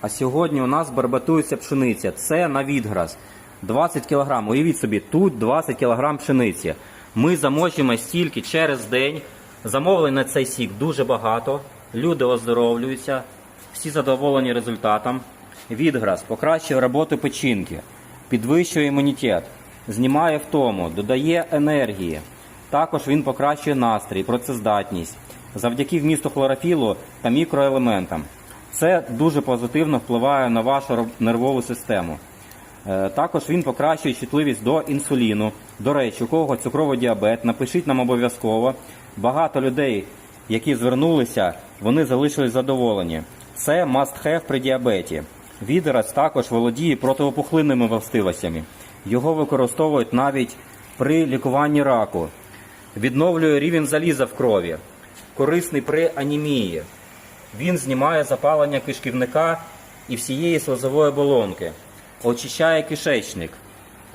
А сьогодні у нас барбатується пшениця. Це на відграз. 20 кг. Уявіть собі, тут 20 кг пшениці. Ми замочимо стільки через день. Замовлень на цей сік дуже багато. Люди оздоровлюються, всі задоволені результатом. Відграз покращує роботу печінки, підвищує імунітет, знімає втому, додає енергії. Також він покращує настрій, працездатність завдяки вмісту хлорофілу та мікроелементам. Це дуже позитивно впливає на вашу нервову систему. Е, Також він покращує чутливість до інсуліну. До речі, у кого цукровий діабет, напишіть нам обов'язково. Багато людей, які звернулися, вони залишились задоволені. Це must have при діабеті. Відераз також володіє протиопухлинними властивостями. Його використовують навіть при лікуванні раку. Відновлює рівень заліза в крові. Корисний при анемії. Він знімає запалення кишківника і всієї слизової оболонки, очищає кишечник.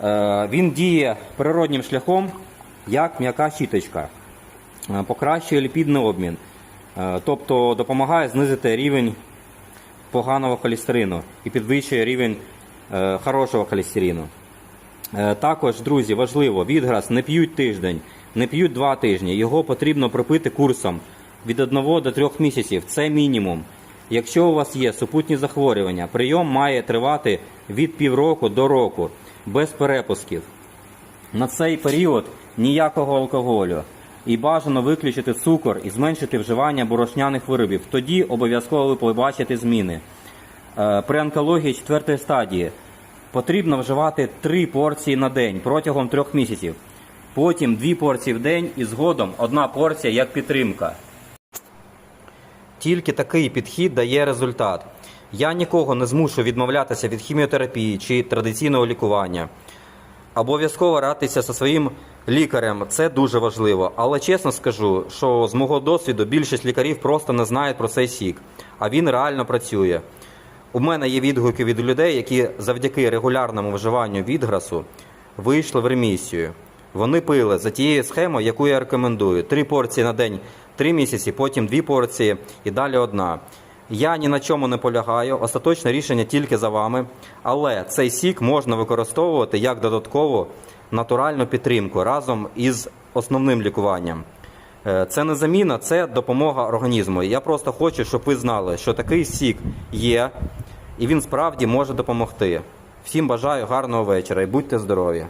Е, Він діє природнім шляхом, як м'яка щіточка, Е, покращує ліпідний обмін, Е, тобто допомагає знизити рівень поганого холестерину і підвищує рівень хорошого холестерину. Також, друзі, важливо, відграз не п'ють тиждень, не п'ють два тижні. Його потрібно пропити курсом від 1 до 3 місяців. Це мінімум. Якщо у вас є супутні захворювання, прийом має тривати від півроку до року, без перепусків. На цей період ніякого алкоголю. І бажано виключити цукор і зменшити вживання борошняних виробів. Тоді обов'язково ви побачите зміни. Е, При онкології четвертої стадії потрібно вживати 3 порції на день протягом 3 місяців. Потім 2 порції в день і згодом одна порція як підтримка. Тільки такий підхід дає результат. Я нікого не змушу відмовлятися від хіміотерапії чи традиційного лікування. Обов'язково радитися зі своїм лікарем, це дуже важливо. Але чесно скажу, що з мого досвіду більшість лікарів просто не знають про цей сік, а він реально працює. У мене є відгуки від людей, які завдяки регулярному вживанню відграсу вийшли в ремісію. Вони пили за тією схемою, яку я рекомендую: три порції на день, три місяці, потім дві порції і далі одна. Я ні на чому не полягаю, остаточне рішення тільки за вами. Але цей сік можна використовувати як додаткову натуральну підтримку разом із основним лікуванням. Е, Це не заміна, це допомога організму. Я просто хочу, щоб ви знали, що такий сік є, і він справді може допомогти. Всім бажаю гарного вечора і будьте здорові!